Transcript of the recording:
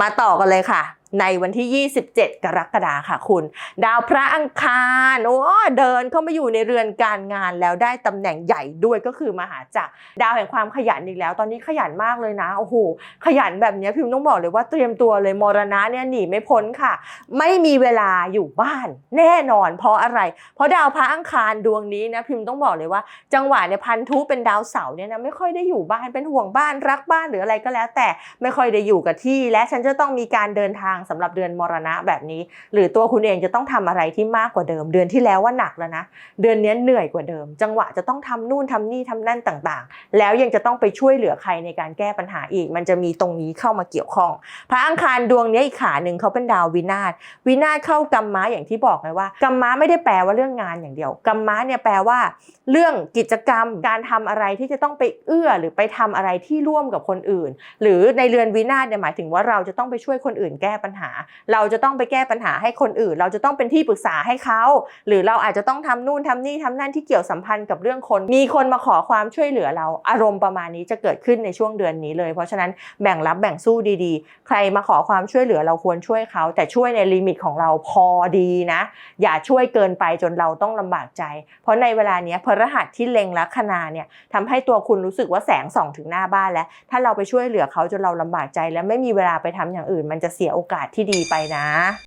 มาต่อกันเลยค่ะ ในวันที่ 27 กรกฎาค่ะคุณ ดาวพระอังคารโอ้เดินเข้ามาอยู่ในเรือนการงานแล้วได้ตำแหน่งใหญ่ด้วยก็คือมหาจักรดาวแห่งความขยันอีกแล้ว ตอนนี้ขยันมากเลยนะโอ้โหขยันแบบนี้พิมพ์ต้องบอกเลยว่าเตรียมตัวเลยมรณะเนี่ยหนีไม่พ้นค่ะ ไม่มีเวลาอยู่บ้าน แน่นอน เพราะอะไร เพราะดาวพระอังคารดวงนี้นะพิมพ์ต้องบอกเลยว่า จังหวะเนี่ยพันธุเป็นดาวเสาร์เนี่ยนะไม่ค่อยได้อยู่บ้านเป็นห่วงบ้านรักบ้านหรืออะไรก็แล้ว แต่ไม่ค่อยได้อยู่กับที่ และฉันจะต้องมีการเดินทางสำหรับเดือนมรณะแบบนี้ หรือตัวคุณเองจะต้องทำอะไรที่มากกว่าเดิม เดือนที่แล้วว่าหนักแล้วนะ เดือนนี้เหนื่อยกว่าเดิม จังหวะจะต้องทำนู่นทำนี่ทำนั่นต่างๆ แล้วยังจะต้องไปช่วยเหลือใครในการแก้ปัญหาอีก มันจะมีตรงนี้เข้ามาเกี่ยวข้อง พระอังคารดวงนี้อีกขาหนึ่งเขาเป็นดาววินาศวินาศเข้ากรรมม้าอย่างที่บอกไงว่ากรรมม้าไม่ได้แปลว่าเรื่องงานอย่างเดียวกรรมม้าเนี่ยแปลว่า เรื่องกิจกรรมการทำอะไรที่จะต้องไปเอื้อหรือไปทำอะไรที่ร่วมกับคนอื่น หรือในเรือนวินาศเนี่ยหมายถึงว่าเราจะต้องไปช่วยคนอื่นแก้ปัญหา เราจะต้องไปแก้ปัญหาให้คนอื่น เราจะต้องเป็นที่ปรึกษาให้เขา หรือเราอาจจะต้องทำนู่นทำนี่ทำนั่นที่เกี่ยวสัมพันธ์กับเรื่องคน มีคนมาขอความช่วยเหลือเรา อารมณ์ประมาณนี้จะเกิดขึ้นในช่วงเดือนนี้เลย เพราะฉะนั้นแบ่งรับแบ่งสู้ดีๆ ใครมาขอความช่วยเหลือเราควรช่วยเขา แต่ช่วยในลิมิตของเราพอดีนะ อย่าช่วยเกินไปจนเราต้องลำบากใจ เพราะในเวลาเนี้ยพฤหัสที่เล็งลัคนาเนี่ยทำให้ตัวคุณรู้สึกว่าแสงส่องถึงหน้าบ้านแล้ว ถ้าเราไปช่วยเหลือเขาจนเราลำบากใจ และไม่มีเวลาไปทำอย่างอื่น มันจะเสียโอกาสาสที่ดีไปนะ